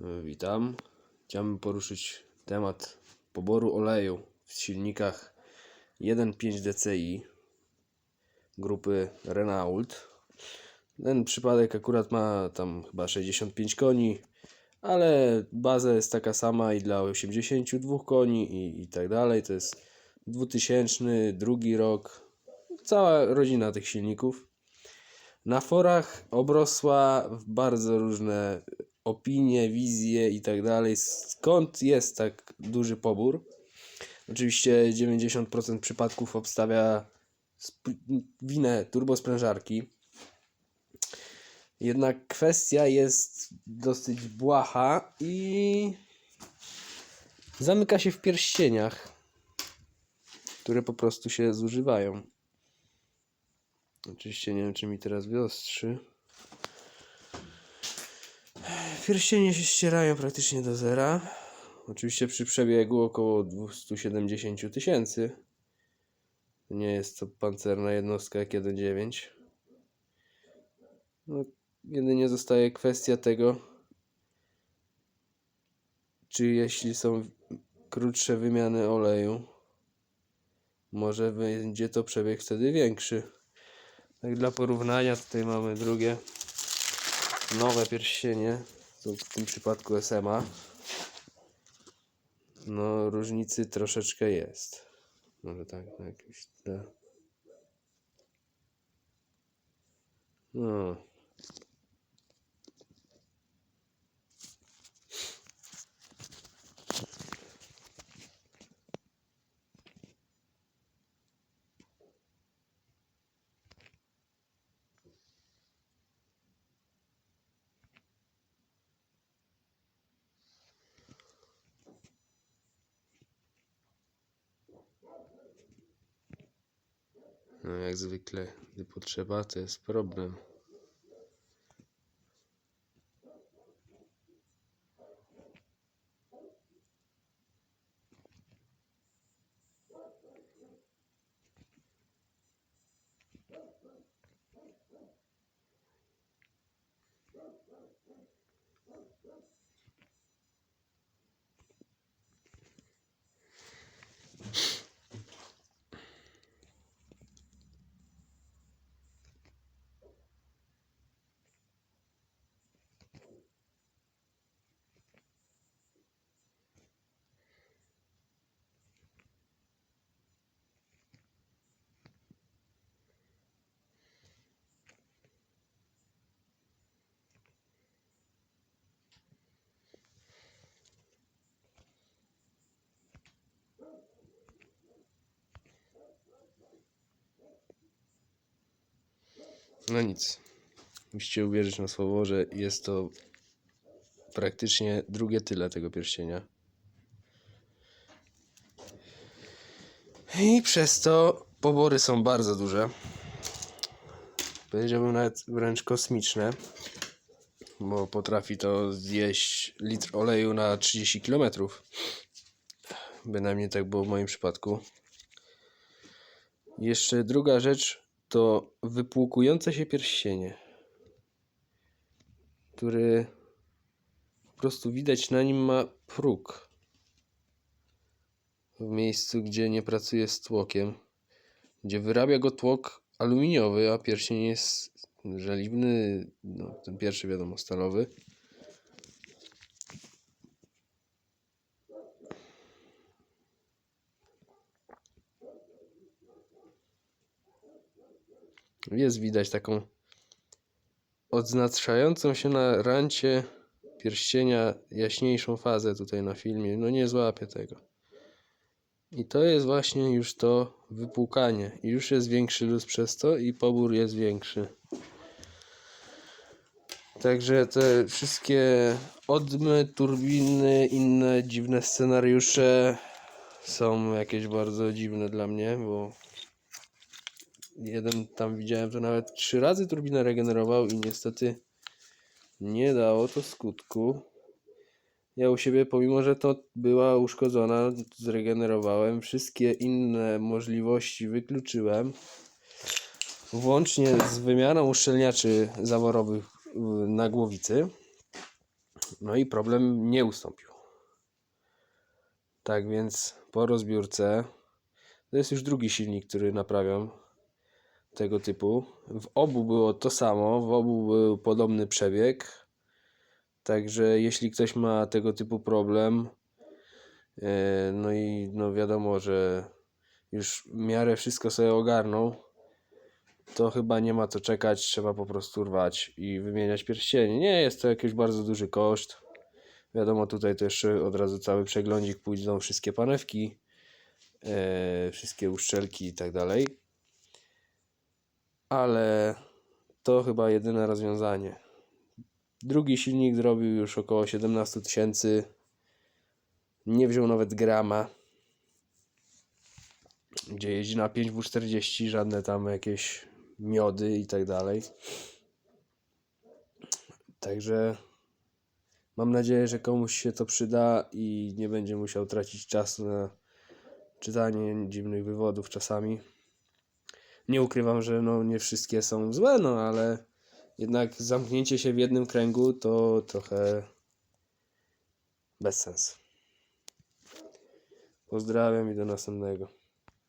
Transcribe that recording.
E, Witam. Chciałbym poruszyć temat poboru oleju w silnikach 1.5 DCI grupy Renault. Ten przypadek akurat ma tam chyba 65 koni, ale baza jest taka sama i dla 82 koni i, i tak dalej. To jest 2002 rok. Cała rodzina tych silników. Na forach obrosła w bardzo różne opinie, wizje i tak dalej. Skąd jest tak duży pobór? Oczywiście 90% przypadków obstawia winę turbosprężarki. Jednak kwestia jest dosyć błaha i zamyka się w pierścieniach, które po prostu się zużywają. Oczywiście nie wiem, czy mi teraz wyostrzy. Pierścienie się ścierają praktycznie do zera. Oczywiście przy przebiegu około 270 000 tysięcy. Nie jest to pancerna jednostka jak 1.9. No, jedynie zostaje kwestia tego, czy jeśli są krótsze wymiany oleju, może będzie to przebieg wtedy większy. Tak dla porównania tutaj mamy drugie nowe pierścienie, to w tym przypadku SMA. No różnicy troszeczkę jest. Może tak na jakimś tle. No. No jak zwykle, gdy potrzeba, to jest problem. No nic. Musicie uwierzyć na słowo, że jest to praktycznie drugie tyle tego pierścienia. I przez to pobory są bardzo duże. Powiedziałbym nawet wręcz kosmiczne, bo potrafi to zjeść litr oleju na 30 km. Bynajmniej tak było w moim przypadku. Jeszcze druga rzecz to wypłukujące się pierścienie, który po prostu widać na nim ma próg w miejscu, gdzie nie pracuje z tłokiem, gdzie wyrabia go tłok aluminiowy, a pierścień jest żeliwny, no ten pierwszy wiadomo stalowy. Jest widać taką odznaczającą się na rancie pierścienia jaśniejszą fazę tutaj na filmie. No nie złapię tego. I to jest właśnie już to wypłukanie. I już jest większy luz przez to i pobór jest większy. Także te wszystkie odmy, turbiny, inne dziwne scenariusze są jakieś bardzo dziwne dla mnie, bo jeden tam widziałem, to nawet trzy razy turbinę regenerował i niestety nie dało to skutku. Ja u siebie, pomimo że to była uszkodzona, zregenerowałem. Wszystkie inne możliwości wykluczyłem. Włącznie z wymianą uszczelniaczy zaworowych y, na głowicy. No i problem nie ustąpił. Tak więc po rozbiórce to jest już drugi silnik, który naprawiam tego typu. W obu było to samo, w obu był podobny przebieg. Także jeśli ktoś ma tego typu problem, e, no i no wiadomo, że już w miarę wszystko sobie ogarnął, to chyba nie ma co czekać, trzeba po prostu rwać i wymieniać pierścienie. Nie jest to jakiś bardzo duży koszt. Wiadomo, tutaj jeszcze od razu cały przeglądzik pójdą wszystkie panewki, e, wszystkie uszczelki i tak dalej. Ale to chyba jedyne rozwiązanie. Drugi silnik zrobił już około 17 tysięcy. Nie wziął nawet grama. Gdzie jeździ na 5W40, żadne tam jakieś miody i tak dalej. Także mam nadzieję, że komuś się to przyda i nie będzie musiał tracić czasu na czytanie dziwnych wywodów czasami. Nie ukrywam, że no nie wszystkie są złe, no ale jednak zamknięcie się w jednym kręgu to trochę bez sensu. Pozdrawiam i do następnego.